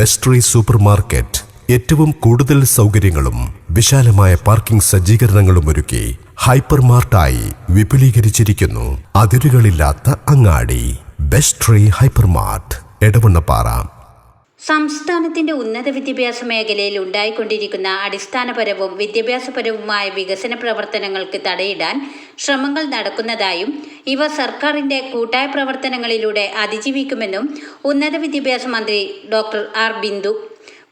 ബെസ്ട്രി super market ഏറ്റവും കൂടുതൽ സൗകര്യങ്ങളും വിശാലമായ പാർക്കിംഗ് സജ്ജീകരണങ്ങളും ഒരുക്കി ഹൈപ്പർ മാർട്ടായി വിപുലീകരിച്ചിരിക്കുന്നു. അതിരുകളില്ലാത്ത അങ്ങാടി. ബെസ്ട്രി ഹൈപ്പർ മാർട്ട് എടവണ്ണപ്പാറ. സംസ്ഥാനത്തിന്റെ ഉന്നത വിദ്യാഭ്യാസ മേഖലയിൽ ഉണ്ടായിക്കൊണ്ടിരിക്കുന്ന അടിസ്ഥാനപരവും വിദ്യാഭ്യാസപരവുമായ വികസന പ്രവർത്തനങ്ങൾക്ക് തടയിടാൻ ശ്രമങ്ങൾ നടക്കുന്നതായും ഇവ സർക്കാരിന്റെ കൂട്ടായ പ്രവർത്തനങ്ങളിലൂടെ അതിജീവിക്കുമെന്നും ഉന്നത വിദ്യാഭ്യാസ മന്ത്രി doctor R Bindu.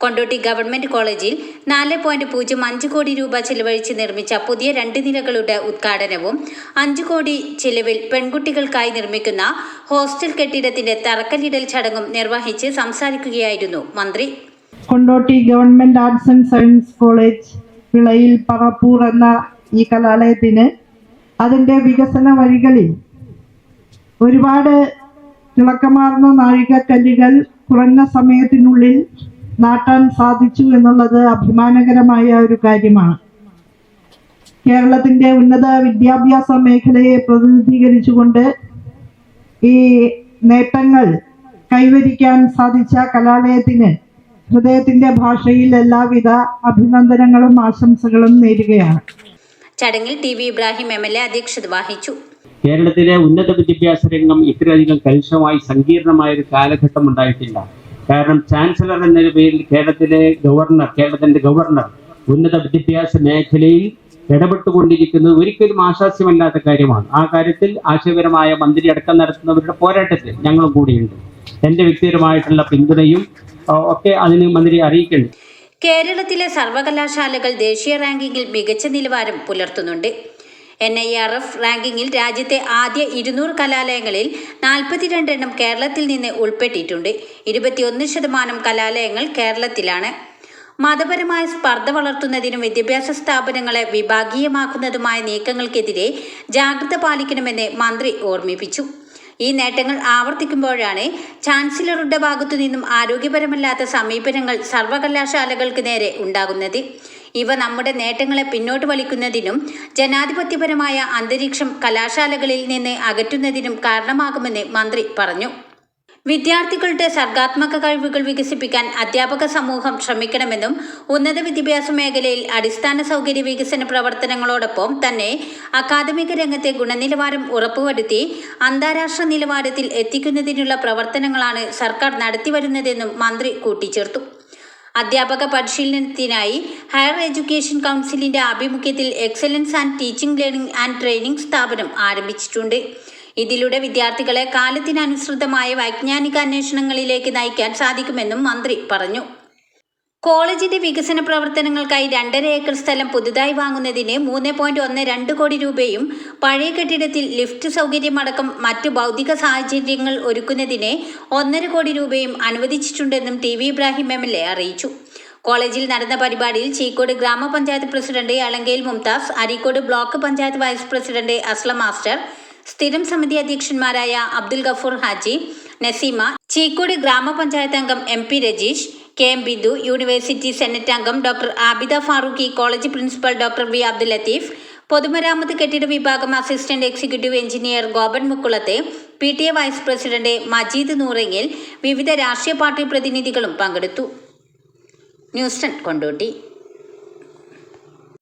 Kondotty government കോളേജിൽ നാല് പോയിന്റ് പൂജ്യം അഞ്ച് കോടി രൂപ ചെലവഴിച്ച് നിർമ്മിച്ച പുതിയ രണ്ട് നിലകളുടെ ഉദ്ഘാടനവും അഞ്ച് കോടി ചിലവിൽ പെൺകുട്ടികൾക്കായി നിർമ്മിക്കുന്ന ഹോസ്റ്റൽ കെട്ടിടത്തിന്റെ തറക്കല്ലിടൽ ചടങ്ങും നിർവഹിച്ച് സംസാരിക്കുകയായിരുന്നു മന്ത്രി. Kondotty government arts and science college Vilayil Parappur എന്ന ഈ കലാലയത്തിന് അതിന്റെ വികസന വഴികളിൽ ഒരുപാട് തിളക്കമാർന്ന നാഴികക്കല്ലുകൾ കുറഞ്ഞ സമയത്തിനുള്ളിൽ നാട്ടാൻ സാധിച്ചു എന്നുള്ളത് അഭിമാനകരമായ ഒരു കാര്യമാണ്. കേരളത്തിന്റെ ഉന്നത വിദ്യാഭ്യാസ മേഖലയെ പ്രതിനിധീകരിച്ചുകൊണ്ട് ഈ നേട്ടങ്ങൾ കൈവരിക്കാൻ സാധിച്ച കലാലയത്തിന് ഹൃദയത്തിന്റെ ഭാഷയിൽ എല്ലാവിധ അഭിനന്ദനങ്ങളും ആശംസകളും നേരുകയാണ്. ചടങ്ങിൽ T V Ibrahim M L A അധ്യക്ഷത വഹിച്ചു. കേരളത്തിലെ ഉന്നത വിദ്യാഭ്യാസ രംഗം ഇത്രയധികം കലുഷമായി സങ്കീർണമായ ഒരു കാലഘട്ടം ഉണ്ടായിട്ടില്ല. കാരണം ചാൻസലർ എന്ന പേരിൽ കേരളത്തിലെ ഗവർണർ കേരളത്തിന്റെ ഗവർണർ ഉന്നത വിദ്യാഭ്യാസ മേഖലയിൽ ഇടപെട്ടുകൊണ്ടിരിക്കുന്നത് ഒരിക്കലും ആശാസ്യമല്ലാത്ത കാര്യമാണ്. ആ കാര്യത്തിൽ ആശയപരമായ മന്ത്രി അടക്കം നടത്തുന്നവരുടെ പോരാട്ടത്തിൽ ഞങ്ങളും കൂടിയുണ്ട്. എന്റെ വ്യക്തിപരമായിട്ടുള്ള പിന്തുണയും ഒക്കെ അതിന് മന്ത്രി അറിയിക്കുന്നുണ്ട്. കേരളത്തിലെ സർവകലാശാലകൾ ദേശീയ റാങ്കിങ്ങിൽ മികച്ച നിലവാരം പുലർത്തുന്നുണ്ട്. എൻ ഐ ആർ എഫ് റാങ്കിങ്ങിൽ രാജ്യത്തെ ആദ്യ ഇരുന്നൂറ് കലാലയങ്ങളിൽ നാൽപ്പത്തിരണ്ട് എണ്ണം കേരളത്തിൽ നിന്ന് ഉൾപ്പെട്ടിട്ടുണ്ട്. ഇരുപത്തിയൊന്ന് ശതമാനം കലാലയങ്ങൾ കേരളത്തിലാണ്. മതപരമായ സ്പർദ്ധ വളർത്തുന്നതിനും വിദ്യാഭ്യാസ സ്ഥാപനങ്ങളെ വിഭാഗീയമാക്കുന്നതുമായ നീക്കങ്ങൾക്കെതിരെ ജാഗ്രത പാലിക്കണമെന്ന് മന്ത്രി ഓർമ്മിപ്പിച്ചു. ഈ നേട്ടങ്ങൾ ആവർത്തിക്കുമ്പോഴാണ് ചാൻസലറുടെ ഭാഗത്തുനിന്നും ആരോഗ്യപരമല്ലാത്ത സമീപനങ്ങൾ സർവകലാശാലകൾക്ക് നേരെ ഉണ്ടാകുന്നത്. ഇവ നമ്മുടെ നേട്ടങ്ങളെ പിന്നോട്ട് വലിക്കുന്നതിനും ജനാധിപത്യപരമായ അന്തരീക്ഷം കലാശാലകളിൽ നിന്ന് അകറ്റുന്നതിനും കാരണമാകുമെന്ന് മന്ത്രി പറഞ്ഞു. വിദ്യാർത്ഥികളുടെ സർഗാത്മക കഴിവുകൾ വികസിപ്പിക്കാൻ അധ്യാപക സമൂഹം ശ്രമിക്കണമെന്നും ഉന്നത വിദ്യാഭ്യാസ മേഖലയിൽ അടിസ്ഥാന സൗകര്യ വികസന പ്രവർത്തനങ്ങളോടൊപ്പം തന്നെ അക്കാദമിക രംഗത്തെ ഗുണനിലവാരം ഉറപ്പുവരുത്തി അന്താരാഷ്ട്ര നിലവാരത്തിൽ എത്തിക്കുന്നതിനുള്ള പ്രവർത്തനങ്ങളാണ് സർക്കാർ നടത്തിവരുന്നതെന്നും മന്ത്രി കൂട്ടിച്ചേർത്തു. അധ്യാപക പരിശീലനത്തിനായി ഹയർ എഡ്യൂക്കേഷൻ കൗൺസിലിന്റെ ആഭിമുഖ്യത്തിൽ excellence and teaching learning and training സ്ഥാപനം ആരംഭിച്ചിട്ടുണ്ട്. ഇതിലൂടെ വിദ്യാർത്ഥികളെ കാലത്തിനനുസൃതമായ വൈജ്ഞാനിക അന്വേഷണങ്ങളിലേക്ക് നയിക്കാൻ സാധിക്കുമെന്നും മന്ത്രി പറഞ്ഞു. കോളേജിന്റെ വികസന പ്രവർത്തനങ്ങൾക്കായി രണ്ടര ഏക്കർ സ്ഥലം പുതുതായി വാങ്ങുന്നതിന് മൂന്ന് പോയിന്റ് ഒന്ന് രണ്ട് കോടി രൂപയും പഴയ കെട്ടിടത്തിൽ ലിഫ്റ്റ് സൗകര്യമടക്കം മറ്റു ഭൗതിക സാഹചര്യങ്ങൾ ഒരുക്കുന്നതിന് ഒന്നര കോടി രൂപയും അനുവദിച്ചിട്ടുണ്ടെന്നും T V Ibrahim M L A അറിയിച്ചു. കോളേജിൽ നടന്ന പരിപാടിയിൽ ചീക്കോട് ഗ്രാമപഞ്ചായത്ത് president അലങ്കയിൽ Mumtaz Areekode block panchayat vice president Aslam master സ്ഥിരം സമിതി അധ്യക്ഷന്മാരായ അബ്ദുൽ ഗഫൂർ ഹാജി നസീമ ചീക്കോട് ഗ്രാമപഞ്ചായത്ത് അംഗം M P Rajeesh K M Bindu university senate അംഗം doctor Abida Farooqui college principal doctor V Abdul Latheef പൊതുമരാമത്ത് കെട്ടിട വിഭാഗം assistant executive engineer Gopan മുക്കുളത്തെ P T A vice president Majeed നൂറെങ്കിൽ വിവിധ രാഷ്ട്രീയ പാർട്ടി പ്രതിനിധികളും പങ്കെടുത്തു. ന്യൂസ്റ്റൺ കൊണ്ടോട്ടി.